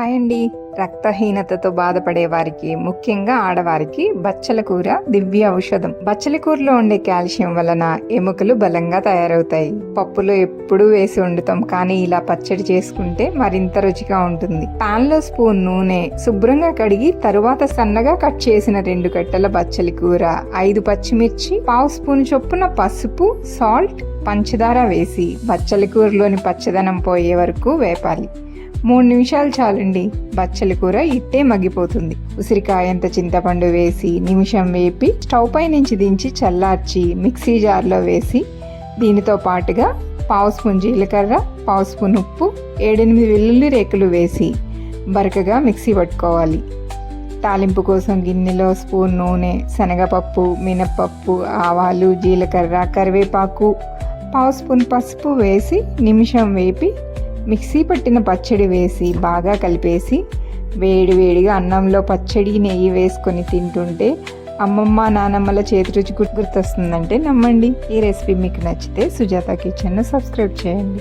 Hi అండి రక్తహీనతతో బాధపడే వారికి ముఖ్యంగా ఆడవారికి బచ్చల కూర దివ్య ఔషధం. బచ్చల కూరలో ఉండే కాల్షియం వలన ఎముకలు బలంగా తయారవుతాయి. పప్పులో ఎప్పుడూ వేసి వండుతాం కానీ ఇలా పచ్చడి చేసుకుంటే మరింత రుచిగా ఉంటుంది. పాన్లో స్పూన్ నూనె శుభ్రంగా కడిగి తరువాత సన్నగా కట్ చేసిన రెండు కట్టెల బచ్చలి కూర ఐదు పచ్చిమిర్చి పావు స్పూన్ చొప్పున పసుపు సాల్ట్ పంచదార వేసి బచ్చలి కూరలోని పచ్చదనం పోయే వరకు వేపాలి. మూడు నిమిషాలు చాలండి. బచ్చలి కూర ఇట్టే మగ్గిపోతుంది. ఉసిరికాయంత చింతపండు వేసి నిమిషం వేపి స్టవ్ పై నుంచి దించి చల్లార్చి మిక్సీ జార్లో వేసి దీనితో పాటుగా పావు స్పూన్ జీలకర్ర పావు స్పూన్ ఉప్పు ఏడెనిమిది వెల్లుల్లి రేకులు వేసి బరకగా మిక్సీ పట్టుకోవాలి. తాలింపు కోసం గిన్నెలో స్పూన్ నూనె శనగపప్పు మినప్పప్పు ఆవాలు జీలకర్ర కరివేపాకు పావు స్పూన్ పసుపు వేసి నిమిషం వేపి మిక్సీ పట్టిన పచ్చడి వేసి బాగా కలిపేసి వేడి వేడిగా అన్నంలో పచ్చడి నెయ్యి వేసుకొని తింటుంటే అమ్మమ్మ నానమ్మల చేతి రుచి గుర్తొస్తుందంటే నమ్మండి. ఈ రెసిపీ మీకు నచ్చితే సుజాత కిచెన్ను సబ్స్క్రైబ్ చేయండి.